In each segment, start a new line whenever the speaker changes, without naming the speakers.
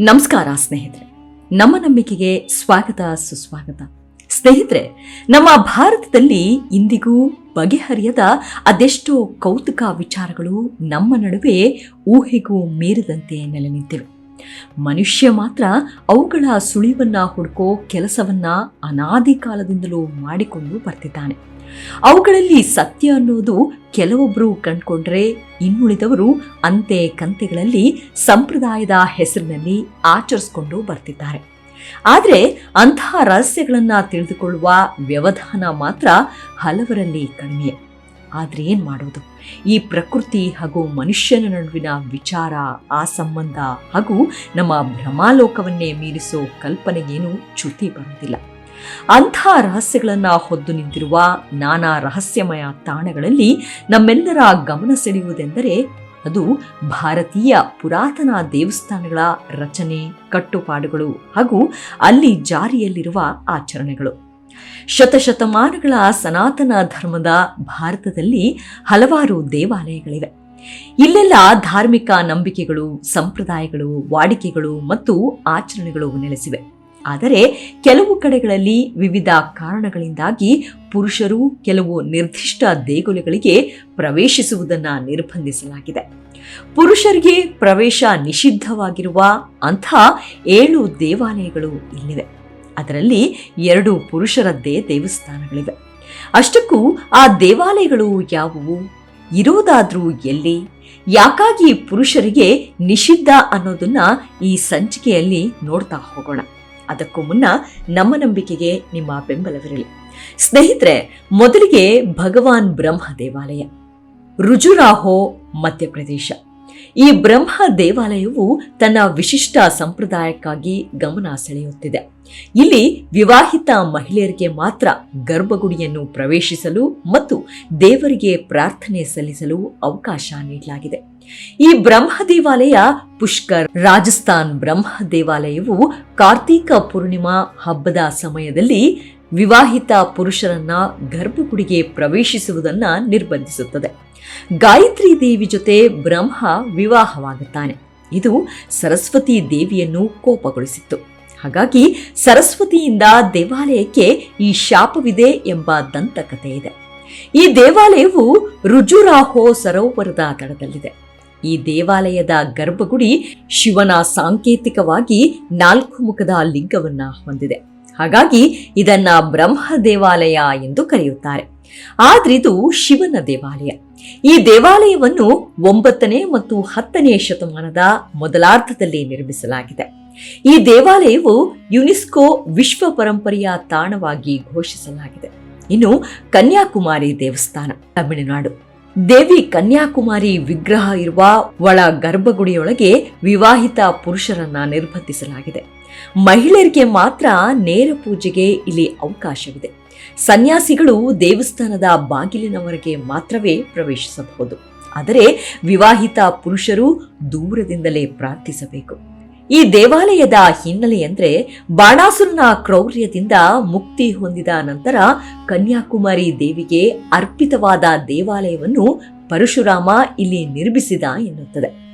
ನಮಸ್ಕಾರ ಸ್ನೇಹಿತರೆ. ನಮ್ಮ ನಂಬಿಕೆಗೆ ಸ್ವಾಗತ, ಸುಸ್ವಾಗತ. ಸ್ನೇಹಿತರೆ, ನಮ್ಮ ಭಾರತದಲ್ಲಿ ಇಂದಿಗೂ ಬಗೆಹರಿಯದ ಅದೆಷ್ಟೋ ಕೌತುಕ ವಿಚಾರಗಳು ನಮ್ಮ ನಡುವೆ ಊಹೆಗೂ ಮೀರಿದಂತೆ ನೆಲೆ ನಿಂತಿವೆ ಮನುಷ್ಯ ಮಾತ್ರ ಅವುಗಳ ಸುಳಿವನ್ನು ಹುಡುಕೋ ಕೆಲಸವನ್ನು ಅನಾದಿ ಕಾಲದಿಂದಲೂ ಮಾಡಿಕೊಂಡು ಬರ್ತಿದ್ದಾನೆ. ಅವುಗಳಲ್ಲಿ ಸತ್ಯ ಅನ್ನೋದು ಕೆಲವೊಬ್ಬರು ಕಂಡ್ಕೊಂಡ್ರೆ ಇನ್ನುಳಿದವರು ಅಂತೆ ಕಂತೆಗಳಲ್ಲಿ ಸಂಪ್ರದಾಯದ ಹೆಸರಿನಲ್ಲಿ ಆಚರಿಸ್ಕೊಂಡು ಬರ್ತಿದ್ದಾರೆ. ಆದರೆ ಅಂತಹ ರಹಸ್ಯಗಳನ್ನ ತಿಳಿದುಕೊಳ್ಳುವ ವ್ಯವಧಾನ ಮಾತ್ರ ಹಲವರಲ್ಲಿ ಕಡಿಮೆ. ಆದ್ರೆ ಏನ್ ಮಾಡೋದು? ಈ ಪ್ರಕೃತಿ ಹಾಗೂ ಮನುಷ್ಯನ ನಡುವಿನ ವಿಚಾರ, ಆ ಸಂಬಂಧ ಹಾಗೂ ನಮ್ಮ ಭ್ರಮಾಲೋಕವನ್ನೇ ಮೀರಿಸೋ ಕಲ್ಪನೆಗೇನು ಚ್ಯುತಿ ಬರುವುದಿಲ್ಲ. ಅಂಥ ರಹಸ್ಯಗಳನ್ನ ಹೊದ್ದು ನಿಂತಿರುವ ನಾನಾ ರಹಸ್ಯಮಯ ತಾಣಗಳಲ್ಲಿ ನಮ್ಮೆಲ್ಲರ ಗಮನ ಸೆಳೆಯುವುದೆಂದರೆ ಅದು ಭಾರತೀಯ ಪುರಾತನ ದೇವಸ್ಥಾನಗಳ ರಚನೆ, ಕಟ್ಟುಪಾಡುಗಳು ಹಾಗೂ ಅಲ್ಲಿ ಜಾರಿಯಲ್ಲಿರುವ ಆಚರಣೆಗಳು. ಶತಶತಮಾನಗಳ ಸನಾತನ ಧರ್ಮದ ಭಾರತದಲ್ಲಿ ಹಲವಾರು ದೇವಾಲಯಗಳಿವೆ. ಇಲ್ಲೆಲ್ಲ ಧಾರ್ಮಿಕ ನಂಬಿಕೆಗಳು, ಸಂಪ್ರದಾಯಗಳು, ವಾಡಿಕೆಗಳು ಮತ್ತು ಆಚರಣೆಗಳು ನೆಲೆಸಿವೆ. ಆದರೆ ಕೆಲವು ಕಡೆಗಳಲ್ಲಿ ವಿವಿಧ ಕಾರಣಗಳಿಂದಾಗಿ ಪುರುಷರು ಕೆಲವು ನಿರ್ದಿಷ್ಟ ದೇಗುಲಗಳಿಗೆ ಪ್ರವೇಶಿಸುವುದನ್ನು ನಿರ್ಬಂಧಿಸಲಾಗಿದೆ. ಪುರುಷರಿಗೆ ಪ್ರವೇಶ ನಿಷಿದ್ಧವಾಗಿರುವ ಅಂಥ ಏಳು ದೇವಾಲಯಗಳು ಇಲ್ಲಿವೆ. ಅದರಲ್ಲಿ ಎರಡು ಪುರುಷರದ್ದೇ ದೇವಸ್ಥಾನಗಳಿವೆ. ಅಷ್ಟಕ್ಕೂ ಆ ದೇವಾಲಯಗಳು ಯಾವುವು? ಇರೋದಾದ್ರೂ ಎಲ್ಲಿ? ಯಾಕಾಗಿ ಪುರುಷರಿಗೆ ನಿಷಿದ್ಧ ಅನ್ನೋದನ್ನ ಈ ಸಂಚಿಕೆಯಲ್ಲಿ ನೋಡ್ತಾ ಹೋಗೋಣ. ಅದಕ್ಕೂ ಮುನ್ನ ನಮ್ಮ ನಂಬಿಕೆಗೆ ನಿಮ್ಮ ಬೆಂಬಲವಿರಲಿ. ಸ್ನೇಹಿತರೆ, ಮೊದಲಿಗೆ ಭಗವಾನ್ ಬ್ರಹ್ಮ ದೇವಾಲಯ, ರುಜುರಾಹೋ ಮಧ್ಯಪ್ರದೇಶ. ಈ ಬ್ರಹ್ಮ ದೇವಾಲಯವು ತನ್ನ ವಿಶಿಷ್ಟ ಸಂಪ್ರದಾಯಕ್ಕಾಗಿ ಗಮನ ಸೆಳೆಯುತ್ತಿದೆ. ಇಲ್ಲಿ ವಿವಾಹಿತ ಮಹಿಳೆಯರಿಗೆ ಮಾತ್ರ ಗರ್ಭಗುಡಿಯನ್ನು ಪ್ರವೇಶಿಸಲು ಮತ್ತು ದೇವರಿಗೆ ಪ್ರಾರ್ಥನೆ ಸಲ್ಲಿಸಲು ಅವಕಾಶ ನೀಡಲಾಗಿದೆ. ಈ ಬ್ರಹ್ಮ ದೇವಾಲಯ ಪುಷ್ಕರ್. ರಾಜಸ್ಥಾನ್ ಬ್ರಹ್ಮ ದೇವಾಲಯವು ಕಾರ್ತೀಕ ಪೂರ್ಣಿಮಾ ಹಬ್ಬದ ಸಮಯದಲ್ಲಿ ವಿವಾಹಿತ ಪುರುಷರನ್ನ ಗರ್ಭಗುಡಿಗೆ ಪ್ರವೇಶಿಸುವುದನ್ನ ನಿರ್ಬಂಧಿಸುತ್ತದೆ. ಗಾಯತ್ರಿ ದೇವಿ ಜೊತೆ ಬ್ರಹ್ಮ ವಿವಾಹವಾಗುತ್ತಾನೆ. ಇದು ಸರಸ್ವತಿ ದೇವಿಯನ್ನು ಕೋಪಗೊಳಿಸಿತ್ತು. ಹಾಗಾಗಿ ಸರಸ್ವತಿಯಿಂದ ದೇವಾಲಯಕ್ಕೆ ಈ ಶಾಪವಿದೆ ಎಂಬ ದಂತಕಥೆ ಇದೆ ಈ ದೇವಾಲಯವು ರುಜುರಾಹೋ ಸರೋವರದ ದಡದಲ್ಲಿದೆ ಈ ದೇವಾಲಯದ ಗರ್ಭಗುಡಿ ಶಿವನ ಸಾಂಕೇತಿಕವಾಗಿ ನಾಲ್ಕು ಮುಖದ ಲಿಂಗವನ್ನ ಹೊಂದಿದೆ. ಹಾಗಾಗಿ ಇದನ್ನ ಬ್ರಹ್ಮ ದೇವಾಲಯ ಎಂದು ಕರೆಯುತ್ತಾರೆ. ಆದ್ರಿದು ಶಿವನ ದೇವಾಲಯ. ಈ ದೇವಾಲಯವನ್ನು ಒಂಬತ್ತನೇ ಮತ್ತು ಹತ್ತನೇ ಶತಮಾನದ ಮೊದಲಾರ್ಧದಲ್ಲಿ ನಿರ್ಮಿಸಲಾಗಿದೆ. ಈ ದೇವಾಲಯವು ಯುನೆಸ್ಕೋ ವಿಶ್ವ ಪರಂಪರೆಯ ತಾಣವಾಗಿ ಘೋಷಿಸಲಾಗಿದೆ. ಇನ್ನು ಕನ್ಯಾಕುಮಾರಿ ದೇವಸ್ಥಾನ, ತಮಿಳುನಾಡು. ದೇವಿ ಕನ್ಯಾಕುಮಾರಿ ವಿಗ್ರಹ ಇರುವ ಒಳ ಗರ್ಭಗುಡಿಯೊಳಗೆ ವಿವಾಹಿತ ಪುರುಷರನ್ನ ನಿರ್ಬಂಧಿಸಲಾಗಿದೆ. ಮಹಿಳೆಯರಿಗೆ ಮಾತ್ರ ನೇರ ಪೂಜೆಗೆ ಇಲ್ಲಿ ಅವಕಾಶವಿದೆ. ಸನ್ಯಾಸಿಗಳು ದೇವಸ್ಥಾನದ ಬಾಗಿಲಿನವರೆಗೆ ಮಾತ್ರವೇ ಪ್ರವೇಶಿಸಬಹುದು. ಆದರೆ ವಿವಾಹಿತ ಪುರುಷರು ದೂರದಿಂದಲೇ ಪ್ರಾರ್ಥಿಸಬೇಕು. ಈ ದೇವಾಲಯದ ಹಿನ್ನೆಲೆ ಅಂದ್ರೆ ಬಾಣಾಸುರನ ಕ್ರೌರ್ಯದಿಂದ ಮುಕ್ತಿ ಹೊಂದಿದ ನಂತರ ಕನ್ಯಾಕುಮಾರಿ ದೇವಿಗೆ ಅರ್ಪಿತವಾದ ದೇವಾಲಯವನ್ನು ಪರಶುರಾಮ ಇಲ್ಲಿ ನಿರ್ಮಿಸಿದ ಎನ್ನುತ್ತದೆ.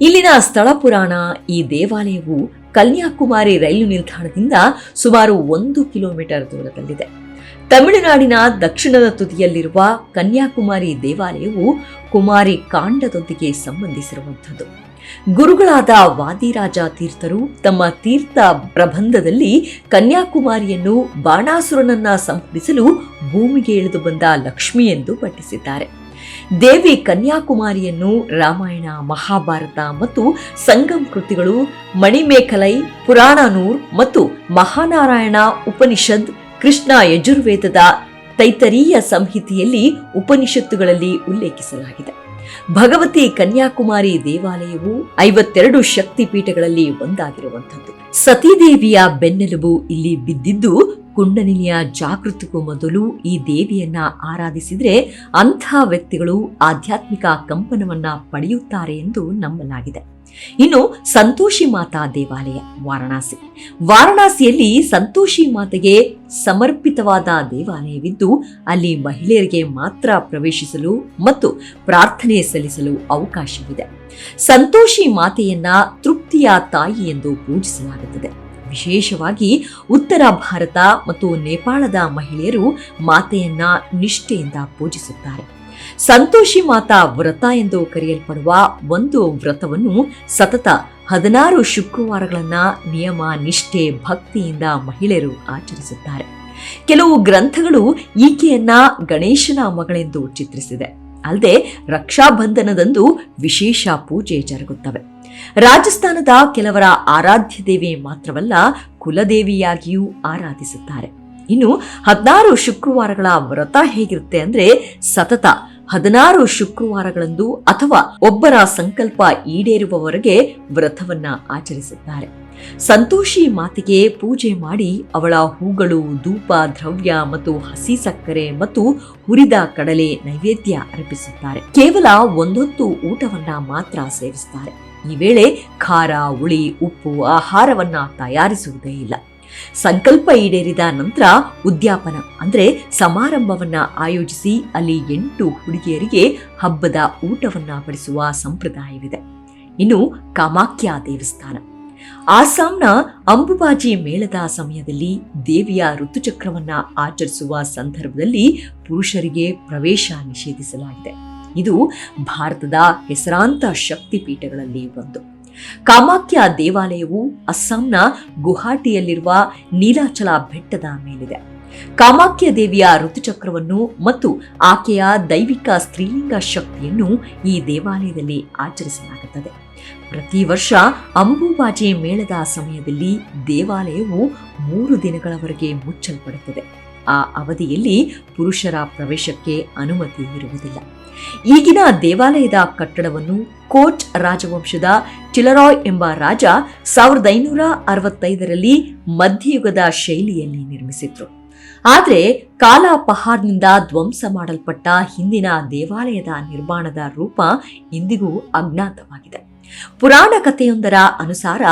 ಇಲ್ಲಿನ ಸ್ಥಳ ಪುರಾಣ ಈ ದೇವಾಲಯವು ಕನ್ಯಾಕುಮಾರಿ ರೈಲು ನಿಲ್ದಾಣದಿಂದ ಸುಮಾರು ಒಂದು ಕಿಲೋಮೀಟರ್ ದೂರದಲ್ಲಿದೆ. ತಮಿಳುನಾಡಿನ ದಕ್ಷಿಣದ ತುದಿಯಲ್ಲಿರುವ ಕನ್ಯಾಕುಮಾರಿ ದೇವಾಲಯವು ಕುಮಾರಿ ಕಾಂಡದೊಂದಿಗೆ ಸಂಬಂಧಿಸಿರುವಂಥದ್ದು. ಗುರುಗಳಾದ ವಾದಿರಾಜ ತೀರ್ಥರು ತಮ್ಮ ತೀರ್ಥ ಪ್ರಬಂಧದಲ್ಲಿ ಕನ್ಯಾಕುಮಾರಿಯನ್ನು ಬಾಣಾಸುರನನ್ನ ಸಂಹರಿಸಲು ಭೂಮಿಗೆ ಇಳಿದು ಬಂದ ಲಕ್ಷ್ಮಿ ಎಂದು ಪಠಿಸಿದ್ದಾರೆ. ದೇವಿ ಕನ್ಯಾಕುಮಾರಿಯನ್ನು ರಾಮಾಯಣ, ಮಹಾಭಾರತ ಮತ್ತು ಸಂಗಮ್ ಕೃತಿಗಳು ಮಣಿಮೇಖಲೈ, ಪುರಾಣನೂರ್ ಮತ್ತು ಮಹಾನಾರಾಯಣ ಉಪನಿಷದ್, ಕೃಷ್ಣ ಯಜುರ್ವೇದದ ತೈತರೀಯ ಸಂಹಿತೆಯಲ್ಲಿ ಉಪನಿಷತ್ತುಗಳಲ್ಲಿ ಉಲ್ಲೇಖಿಸಲಾಗಿದೆ. ಭಗವತಿ ಕನ್ಯಾಕುಮಾರಿ ದೇವಾಲಯವು ಐವತ್ತೆರಡು ಶಕ್ತಿ ಪೀಠಗಳಲ್ಲಿ ಒಂದಾಗಿರುವಂಥದ್ದು. ಸತೀದೇವಿಯ ಬೆನ್ನೆಲುಬು ಇಲ್ಲಿ ಬಿದ್ದಿದ್ದು ಕುಂಡಲಿನಿಯ ಜಾಗೃತಿಗೂ ಮೊದಲು ಈ ದೇವಿಯನ್ನ ಆರಾಧಿಸಿದ್ರೆ ಅಂಥ ವ್ಯಕ್ತಿಗಳು ಆಧ್ಯಾತ್ಮಿಕ ಕಂಪನವನ್ನ ಪಡೆಯುತ್ತಾರೆ ಎಂದು ನಂಬಲಾಗಿದೆ. ಇನ್ನು ಸಂತೋಷಿ ಮಾತಾ ದೇವಾಲಯ, ವಾರಣಾಸಿ. ವಾರಣಾಸಿಯಲ್ಲಿ ಸಂತೋಷಿ ಮಾತೆಗೆ ಸಮರ್ಪಿತವಾದ ದೇವಾಲಯವಿದ್ದು, ಅಲ್ಲಿ ಮಹಿಳೆಯರಿಗೆ ಮಾತ್ರ ಪ್ರವೇಶಿಸಲು ಮತ್ತು ಪ್ರಾರ್ಥನೆ ಸಲ್ಲಿಸಲು ಅವಕಾಶವಿದೆ. ಸಂತೋಷಿ ಮಾತೆಯನ್ನ ತೃಪ್ತಿಯ ತಾಯಿ ಎಂದು ಪೂಜಿಸಲಾಗುತ್ತದೆ. ವಿಶೇಷವಾಗಿ ಉತ್ತರ ಭಾರತ ಮತ್ತು ನೇಪಾಳದ ಮಹಿಳೆಯರು ಮಾತೆಯನ್ನ ನಿಷ್ಠೆಯಿಂದ ಪೂಜಿಸುತ್ತಾರೆ. ಸಂತೋಷಿ ಮಾತಾ ವ್ರತ ಎಂದು ಕರೆಯಲ್ಪಡುವ ಒಂದು ವ್ರತವನ್ನು ಸತತ ಹದಿನಾರು ಶುಕ್ರವಾರಗಳನ್ನ ನಿಯಮ, ನಿಷ್ಠೆ, ಭಕ್ತಿಯಿಂದ ಮಹಿಳೆಯರು ಆಚರಿಸುತ್ತಾರೆ. ಕೆಲವು ಗ್ರಂಥಗಳು ಈಕೆಯನ್ನ ಗಣೇಶನ ಮಗಳೆಂದು ಚಿತ್ರಿಸಿದೆ. ಅಲ್ಲದೆ ರಕ್ಷಾಬಂಧನದಂದು ವಿಶೇಷ ಪೂಜೆ ಜರುಗುತ್ತವೆ. ರಾಜಸ್ಥಾನದ ಕೆಲವರ ಆರಾಧ್ಯ ದೇವಿ ಮಾತ್ರವಲ್ಲ ಕುಲದೇವಿಯಾಗಿಯೂ ಆರಾಧಿಸುತ್ತಾರೆ. ಇನ್ನು ಹದಿನಾರು ಶುಕ್ರವಾರಗಳ ವ್ರತ ಹೇಗಿರುತ್ತೆ ಅಂದ್ರೆ ಸತತ ಹದಿನಾರು ಶುಕ್ರವಾರಗಳಂದು ಅಥವಾ ಒಬ್ಬರ ಸಂಕಲ್ಪ ಈಡೇರುವವರೆಗೆ ವ್ರತವನ್ನ ಆಚರಿಸುತ್ತಾರೆ. ಸಂತೋಷಿ ಮಾತಿಗೆ ಪೂಜೆ ಮಾಡಿ ಅವಳ ಹೂಗಳು ಧೂಪ, ದ್ರವ್ಯ ಮತ್ತು ಹಸಿ ಸಕ್ಕರೆ ಮತ್ತು ಹುರಿದ ಕಡಲೆ ನೈವೇದ್ಯ ಅರ್ಪಿಸುತ್ತಾರೆ. ಕೇವಲ ಒಂದೊತ್ತು ಊಟವನ್ನ ಮಾತ್ರ ಸೇವಿಸುತ್ತಾರೆ ಈ ವೇಳೆ ಖಾರ, ಹುಳಿ, ಉಪ್ಪು, ಆಹಾರವನ್ನ ತಯಾರಿಸುವುದೇ ಇಲ್ಲ. ಸಂಕಲ್ಪ ಈಡೇರಿದ ನಂತರ ಉದ್ಯಾಪನ, ಅಂದ್ರೆ ಸಮಾರಂಭವನ್ನ ಆಯೋಜಿಸಿ ಅಲ್ಲಿ ಎಂಟು ಹುಡುಗಿಯರಿಗೆ ಹಬ್ಬದ ಊಟವನ್ನ ಬಡಿಸುವ ಸಂಪ್ರದಾಯವಿದೆ. ಇನ್ನು ಕಾಮಾಖ್ಯ ದೇವಸ್ಥಾನ. ಆಸಾಂನ ಅಂಬುಬಾಜಿ ಮೇಳದ ಸಮಯದಲ್ಲಿ ದೇವಿಯ ಋತುಚಕ್ರವನ್ನ ಆಚರಿಸುವ ಸಂದರ್ಭದಲ್ಲಿ ಪುರುಷರಿಗೆ ಪ್ರವೇಶ ನಿಷೇಧಿಸಲಾಗಿದೆ. ಇದು ಭಾರತದ ಹೆಸರಾಂತ ಶಕ್ತಿಪೀಠಗಳಲ್ಲಿ ಒಂದು. ಕಾಮಾಖ್ಯ ದೇವಾಲಯವು ಅಸ್ಸಾಂನ ಗುವಾಹಟಿಯಲ್ಲಿರುವ ನೀಲಾಚಲ ಬೆಟ್ಟದ ಮೇಲಿದೆ. ಕಾಮಾಖ್ಯ ದೇವಿಯ ಋತುಚಕ್ರವನ್ನು ಮತ್ತು ಆಕೆಯ ದೈವಿಕ ಸ್ತ್ರೀಲಿಂಗ ಶಕ್ತಿಯನ್ನು ಈ ದೇವಾಲಯದಲ್ಲಿ ಆಚರಿಸಲಾಗುತ್ತದೆ. ಪ್ರತಿ ವರ್ಷ ಅಂಬುಬಾಜೆ ಮೇಳದ ಸಮಯದಲ್ಲಿ ದೇವಾಲಯವು ಮೂರು ದಿನಗಳವರೆಗೆ ಮುಚ್ಚಲ್ಪಡುತ್ತದೆ. ಆ ಅವಧಿಯಲ್ಲಿ ಪುರುಷರ ಪ್ರವೇಶಕ್ಕೆ ಅನುಮತಿ ಇರುವುದಿಲ್ಲ. ಈಗಿನ ದೇವಾಲಯದ ಕಟ್ಟಡವನ್ನು ಕೋಟ್ ರಾಜವಂಶದ ಚಿಲರಾಯ್ ಎಂಬ ರಾಜ ಸಾವಿರದ ಐನೂರ ಅರವತ್ತೈದರಲ್ಲಿ ಮಧ್ಯಯುಗದ ಶೈಲಿಯಲ್ಲಿ ನಿರ್ಮಿಸಿದ್ರು. ಆದರೆ ಕಾಲ ಪಹಾರ್ನಿಂದ ಧ್ವಂಸ ಮಾಡಲ್ಪಟ್ಟ ಹಿಂದಿನ ದೇವಾಲಯದ ನಿರ್ಮಾಣದ ರೂಪ ಇಂದಿಗೂ ಅಜ್ಞಾತವಾಗಿದೆ. ಪುರಾಣ ಕಥೆಯೊಂದರ ಅನುಸಾರ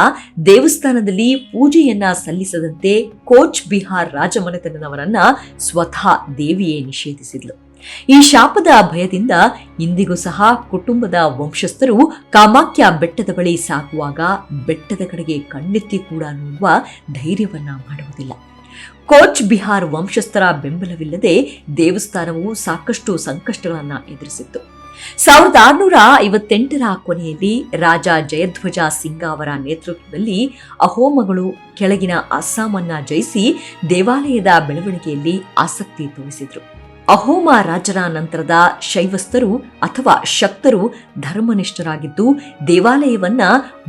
ದೇವಸ್ಥಾನದಲ್ಲಿ ಪೂಜೆಯನ್ನ ಸಲ್ಲಿಸದಂತೆ ಕೋಚ್ ಬಿಹಾರ್ ರಾಜಮನೆತನದವರನ್ನ ಸ್ವತಃ ದೇವಿಯೇ ನಿಷೇಧಿಸಿದ್ಲು. ಈ ಶಾಪದ ಭಯದಿಂದ ಇಂದಿಗೂ ಸಹ ಕುಟುಂಬದ ವಂಶಸ್ಥರು ಕಾಮಾಖ್ಯ ಬೆಟ್ಟದ ಬಳಿ ಸಾಕುವಾಗ ಬೆಟ್ಟದ ಕಡೆಗೆ ಕಣ್ಣೆತ್ತಿ ಕೂಡ ನೋಡುವ ಧೈರ್ಯವನ್ನ ಮಾಡುವುದಿಲ್ಲ. ಕೋಚ್ ಬಿಹಾರ್ ವಂಶಸ್ಥರ ಬೆಂಬಲವಿಲ್ಲದೆ ದೇವಸ್ಥಾನವು ಸಾಕಷ್ಟು ಸಂಕಷ್ಟಗಳನ್ನು ಎದುರಿಸಿತ್ತು. ಸಾವಿರದ ಆರುನೂರ ಐವತ್ತೆಂಟರ ಕೊನೆಯಲ್ಲಿ ರಾಜ ಜಯಧ್ವಜ ಸಿಂಗ ಅವರ ನೇತೃತ್ವದಲ್ಲಿ ಅಹೋಮಗಳು ಕೆಳಗಿನ ಅಸ್ಸಾಮನ್ನ ಜಯಿಸಿ ದೇವಾಲಯದ ಬೆಳವಣಿಗೆಯಲ್ಲಿ ಆಸಕ್ತಿ ತೋರಿಸಿದ್ರು. ಅಹೋಮ ರಾಜರ ನಂತರದ ಶೈವಸ್ಥರು ಅಥವಾ ಶಕ್ತರು ಧರ್ಮನಿಷ್ಠರಾಗಿದ್ದು ದೇವಾಲಯವನ್ನ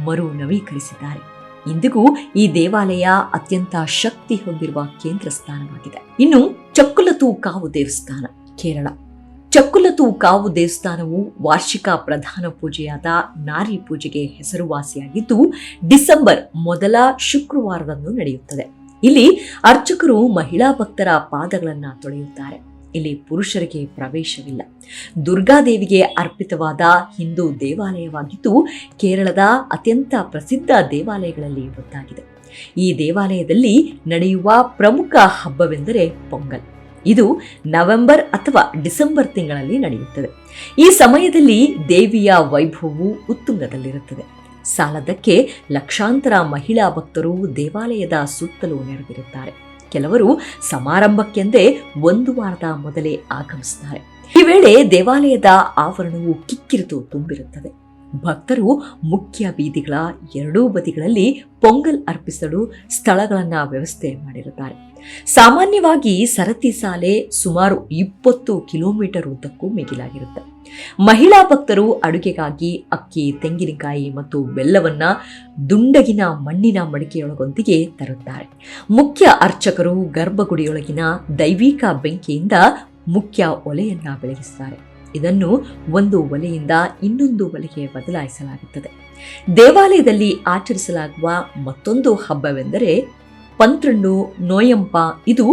ಮರು ನವೀಕರಿಸಿದ್ದಾರೆ ಇಂದಿಗೂ ಈ ದೇವಾಲಯ ಅತ್ಯಂತ ಶಕ್ತಿ ಹೊಂದಿರುವ ಕೇಂದ್ರ ಸ್ಥಾನವಾಗಿದೆ. ಇನ್ನು ಚಕ್ಕುಲತು ಕಾವು ದೇವಸ್ಥಾನ, ಕೇರಳ. ಚಕ್ಕುಲತು ಕಾವು ದೇವಸ್ಥಾನವು ವಾರ್ಷಿಕ ಪ್ರಧಾನ ಪೂಜೆಯಾದ ನಾರಿ ಪೂಜೆಗೆ ಹೆಸರುವಾಸಿಯಾಗಿದ್ದು, ಡಿಸೆಂಬರ್ ಮೊದಲ ಶುಕ್ರವಾರದಂದು ನಡೆಯುತ್ತದೆ. ಇಲ್ಲಿ ಅರ್ಚಕರು ಮಹಿಳಾ ಭಕ್ತರ ಪಾದಗಳನ್ನು ತೊಳೆಯುತ್ತಾರೆ. ಇಲ್ಲಿ ಪುರುಷರಿಗೆ ಪ್ರವೇಶವಿಲ್ಲ. ದುರ್ಗಾದೇವಿಗೆ ಅರ್ಪಿತವಾದ ಹಿಂದೂ ದೇವಾಲಯವಾಗಿದ್ದು, ಕೇರಳದ ಅತ್ಯಂತ ಪ್ರಸಿದ್ಧ ದೇವಾಲಯಗಳಲ್ಲಿ ಒಂದಾಗಿದೆ. ಈ ದೇವಾಲಯದಲ್ಲಿ ನಡೆಯುವ ಪ್ರಮುಖ ಹಬ್ಬವೆಂದರೆ ಪೊಂಗಲ್. ಇದು ನವೆಂಬರ್ ಅಥವಾ ಡಿಸೆಂಬರ್ ತಿಂಗಳಲ್ಲಿ ನಡೆಯುತ್ತದೆ. ಈ ಸಮಯದಲ್ಲಿ ದೇವಿಯ ವೈಭವವು ಉತ್ತುಂಗದಲ್ಲಿರುತ್ತದೆ. ಸಾಲದಕ್ಕೆ ಲಕ್ಷಾಂತರ ಮಹಿಳಾ ಭಕ್ತರು ದೇವಾಲಯದ ಸುತ್ತಲೂ ನೆರೆದಿರುತ್ತಾರೆ. ಕೆಲವರು ಸಮಾರಂಭಕ್ಕೆಂದೇ ಒಂದು ವಾರದ ಮೊದಲೇ ಆಗಮಿಸುತ್ತಾರೆ. ಈ ವೇಳೆ ದೇವಾಲಯದ ಆವರಣವು ಕಿಕ್ಕಿರಿತು ತುಂಬಿರುತ್ತದೆ. ಭಕ್ತರು ಮುಖ್ಯ ಬೀದಿಗಳ ಎರಡೂ ಬದಿಗಳಲ್ಲಿ ಪೊಂಗಲ್ ಅರ್ಪಿಸಲು ಸ್ಥಳಗಳನ್ನು ವ್ಯವಸ್ಥೆ ಮಾಡಿರುತ್ತಾರೆ. ಸಾಮಾನ್ಯವಾಗಿ ಸರತಿ ಸಾಲೆ ಸುಮಾರು ಇಪ್ಪತ್ತು ಕಿಲೋಮೀಟರ್ ಉದ್ದಕ್ಕೂ ಮಿಗಿಲಾಗಿರುತ್ತೆ. ಮಹಿಳಾ ಭಕ್ತರು ಅಡುಗೆಗಾಗಿ ಅಕ್ಕಿ, ತೆಂಗಿನಕಾಯಿ ಮತ್ತು ಬೆಲ್ಲವನ್ನು ದುಂಡಗಿನ ಮಣ್ಣಿನ ಮಡಿಕೆಯೊಳಗೊಂದಿಗೆ ತರುತ್ತಾರೆ. ಮುಖ್ಯ ಅರ್ಚಕರು ಗರ್ಭಗುಡಿಯೊಳಗಿನ ದೈವಿಕ ಬೆಂಕಿಯಿಂದ ಮುಖ್ಯ ಒಲೆಯನ್ನ ಬೆಳಗಿಸುತ್ತಾರೆ ಇದನ್ನು ಒಂದು ಒಲೆಯಿಂದ ಇನ್ನೊಂದು ಒಲೆಗೆ ಬದಲಾಯಿಸಲಾಗುತ್ತದೆ. ದೇವಾಲಯದಲ್ಲಿ ಆಚರಿಸಲಾಗುವ ಮತ್ತೊಂದು ಹಬ್ಬವೆಂದರೆ ಪಂತ್ರಣ್ಣು ನೋಯಂಪ, ಇದು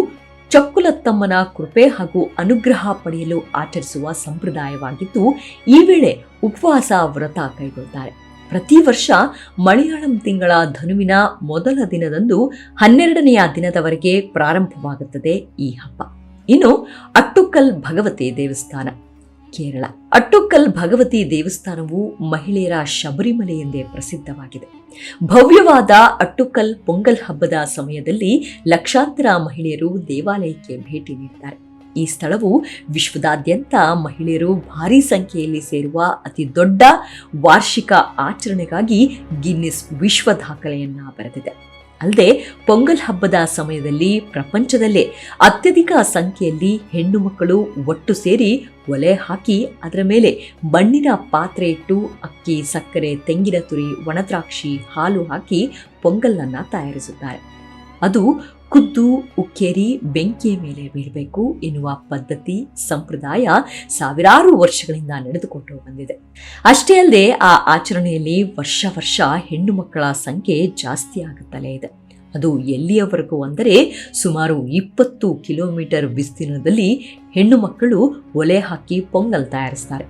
ಚಕ್ಕುಲತ್ತಮ್ಮನ ಕೃಪೆ ಹಾಗೂ ಅನುಗ್ರಹ ಪಡೆಯಲು ಆಚರಿಸುವ ಸಂಪ್ರದಾಯವಾಗಿದ್ದು, ಈ ವೇಳೆ ಉಪವಾಸ ವ್ರತ ಕೈಗೊಳ್ತಾರೆ. ಪ್ರತಿ ವರ್ಷ ಮಲಯಾಳಂ ತಿಂಗಳ ಧನುವಿನ ಮೊದಲ ದಿನದಂದು ಹನ್ನೆರಡನೆಯ ದಿನದವರೆಗೆ ಪ್ರಾರಂಭವಾಗುತ್ತದೆ ಈ ಹಬ್ಬ. ಇನ್ನು ಅಟ್ಟುಕಲ್ ಭಗವತಿ ದೇವಸ್ಥಾನ. ಕೇರಳ. ಅಟ್ಟುಕಲ್ ಭಗವತಿ ದೇವಸ್ಥಾನವು ಮಹಿಳೆಯರ ಶಬರಿಮಲೆ ಎಂದೇ ಪ್ರಸಿದ್ಧವಾಗಿದೆ. ಭವ್ಯವಾದ ಅಟ್ಟುಕಲ್ ಪೊಂಗಲ್ ಹಬ್ಬದ ಸಮಯದಲ್ಲಿ ಲಕ್ಷಾಂತರ ಮಹಿಳೆಯರು ದೇವಾಲಯಕ್ಕೆ ಭೇಟಿ ನೀಡುತ್ತಾರೆ ಈ ಸ್ಥಳವು ವಿಶ್ವದಾದ್ಯಂತ ಮಹಿಳೆಯರು ಭಾರಿ ಸಂಖ್ಯೆಯಲ್ಲಿ ಸೇರುವ ಅತಿ ದೊಡ್ಡ ವಾರ್ಷಿಕ ಆಚರಣೆಗಾಗಿ ಗಿನ್ನಿಸ್ ವಿಶ್ವ ದಾಖಲೆಯನ್ನ ಬರೆದಿದೆ. ಅಲ್ಲದೆ ಪೊಂಗಲ್ ಹಬ್ಬದ ಸಮಯದಲ್ಲಿ ಪ್ರಪಂಚದಲ್ಲೇ ಅತ್ಯಧಿಕ ಸಂಖ್ಯೆಯಲ್ಲಿ ಹೆಣ್ಣು ಮಕ್ಕಳು ಒಟ್ಟು ಸೇರಿ ಒಲೆ ಹಾಕಿ ಅದರ ಮೇಲೆ ಮಣ್ಣಿನ ಪಾತ್ರೆ ಇಟ್ಟು ಅಕ್ಕಿ, ಸಕ್ಕರೆ, ತೆಂಗಿನ ತುರಿ ಒಣದ್ರಾಕ್ಷಿ ಹಾಲು ಹಾಕಿ ಪೊಂಗಲನ್ನು ತಯಾರಿಸುತ್ತಾರೆ. ಅದು ಖುದ್ದು ಉಕ್ಕೇರಿ ಬೆಂಕಿಯ ಮೇಲೆ ಬೀಳಬೇಕು ಎನ್ನುವ ಪದ್ಧತಿ ಸಂಪ್ರದಾಯ ಸಾವಿರಾರು ವರ್ಷಗಳಿಂದ ನಡೆದುಕೊಂಡು ಬಂದಿದೆ. ಅಷ್ಟೇ ಅಲ್ಲದೆ ಆ ಆಚರಣೆಯಲ್ಲಿ ವರ್ಷ ವರ್ಷ ಹೆಣ್ಣು ಮಕ್ಕಳ ಸಂಖ್ಯೆ ಜಾಸ್ತಿ ಆಗುತ್ತಲೇ ಇದೆ. ಅದು ಎಲ್ಲಿಯವರೆಗೂ ಅಂದರೆ ಸುಮಾರು ಇಪ್ಪತ್ತು ಕಿಲೋಮೀಟರ್ ವಿಸ್ತೀರ್ಣದಲ್ಲಿ ಹೆಣ್ಣು ಮಕ್ಕಳು ಒಲೆ ಹಾಕಿ ಪೊಂಗಲ್ ತಯಾರಿಸ್ತಾರೆ.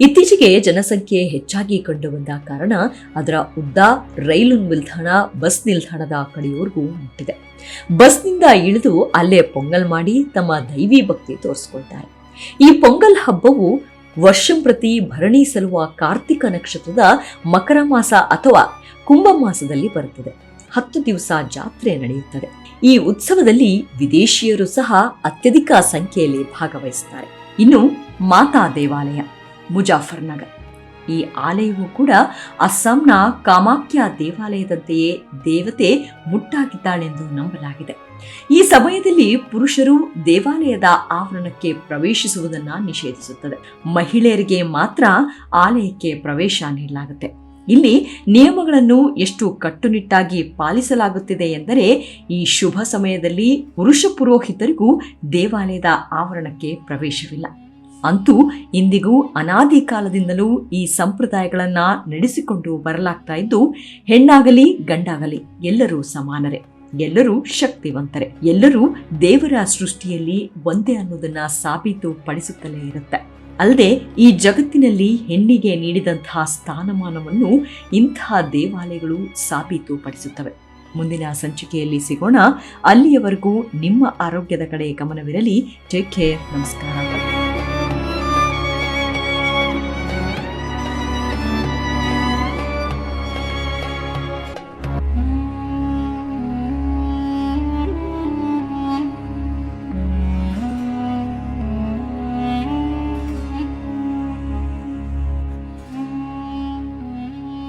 ಇತ್ತೀಚೆಗೆ ಜನಸಂಖ್ಯೆ ಹೆಚ್ಚಾಗಿ ಕಂಡುಬಂದ ಕಾರಣ ಅದರ ಉದ್ದ ರೈಲು ನಿಲ್ದಾಣ, ಬಸ್ ನಿಲ್ದಾಣದ ಕಡೆಯವರೆಗೂ ಮುಟ್ಟಿದೆ. ಬಸ್ನಿಂದ ಇಳಿದು ಅಲ್ಲೇ ಪೊಂಗಲ್ ಮಾಡಿ ತಮ್ಮ ದೈವಿ ಭಕ್ತಿ ತೋರಿಸ್ಕೊಳ್ತಾರೆ. ಈ ಪೊಂಗಲ್ ಹಬ್ಬವು ವರ್ಷಂಪ್ರತಿ ಭರಣಿ ಸಲುವ ಕಾರ್ತಿಕ ನಕ್ಷತ್ರದ ಮಕರ ಮಾಸ ಅಥವಾ ಕುಂಭ ಮಾಸದಲ್ಲಿ ಬರುತ್ತದೆ. ಹತ್ತು ದಿವಸ ಜಾತ್ರೆ ನಡೆಯುತ್ತದೆ. ಈ ಉತ್ಸವದಲ್ಲಿ ವಿದೇಶಿಯರು ಸಹ ಅತ್ಯಧಿಕ ಸಂಖ್ಯೆಯಲ್ಲಿ ಭಾಗವಹಿಸುತ್ತಾರೆ. ಇನ್ನು ಮಾತಾ ದೇವಾಲಯ ಮುಜಾಫರ್ನಗರ್ ಈ ಆಲಯವು ಕೂಡ ಅಸ್ಸಾಂನ ಕಾಮಾಖ್ಯ ದೇವಾಲಯದಂತೆಯೇ ದೇವತೆ ಮುಟ್ಟಾಗಿದ್ದಾಳೆಂದು ನಂಬಲಾಗಿದೆ. ಈ ಸಮಯದಲ್ಲಿ ಪುರುಷರು ದೇವಾಲಯದ ಆವರಣಕ್ಕೆ ಪ್ರವೇಶಿಸುವುದನ್ನು ನಿಷೇಧಿಸುತ್ತದೆ. ಮಹಿಳೆಯರಿಗೆ ಮಾತ್ರ ಆಲಯಕ್ಕೆ ಪ್ರವೇಶ ನೀಡಲಾಗುತ್ತೆ. ಇಲ್ಲಿ ನಿಯಮಗಳನ್ನು ಎಷ್ಟು ಕಟ್ಟುನಿಟ್ಟಾಗಿ ಪಾಲಿಸಲಾಗುತ್ತಿದೆ ಎಂದರೆ ಈ ಶುಭ ಸಮಯದಲ್ಲಿ ಪುರುಷ ಪುರೋಹಿತರಿಗೂ ದೇವಾಲಯದ ಆವರಣಕ್ಕೆ ಪ್ರವೇಶವಿಲ್ಲ. ಅಂತೂ ಇಂದಿಗೂ ಅನಾದಿ ಕಾಲದಿಂದಲೂ ಈ ಸಂಪ್ರದಾಯಗಳನ್ನು ನಡೆಸಿಕೊಂಡು ಬರಲಾಗ್ತಾ ಇದ್ದು, ಹೆಣ್ಣಾಗಲಿ, ಗಂಡಾಗಲಿ ಎಲ್ಲರೂ ಸಮಾನರೇ. ಎಲ್ಲರೂ ಶಕ್ತಿವಂತರೆ. ಎಲ್ಲರೂ ದೇವರ ಸೃಷ್ಟಿಯಲ್ಲಿ ಒಂದೇ ಅನ್ನೋದನ್ನ ಸಾಬೀತು ಪಡಿಸುತ್ತಲೇ ಇರುತ್ತೆ. ಅಲ್ಲದೆ ಈ ಜಗತ್ತಿನಲ್ಲಿ ಹೆಣ್ಣಿಗೆ ನೀಡಿದಂತಹ ಸ್ಥಾನಮಾನವನ್ನು ಇಂತಹ ದೇವಾಲಯಗಳು ಸಾಬೀತುಪಡಿಸುತ್ತವೆ. ಮುಂದಿನ ಸಂಚಿಕೆಯಲ್ಲಿ ಸಿಗೋಣ. ಅಲ್ಲಿಯವರೆಗೂ ನಿಮ್ಮ ಆರೋಗ್ಯದ ಕಡೆ ಗಮನವಿರಲಿ. ಟೇಕ್ ಕೇರ್ ನಮಸ್ಕಾರ.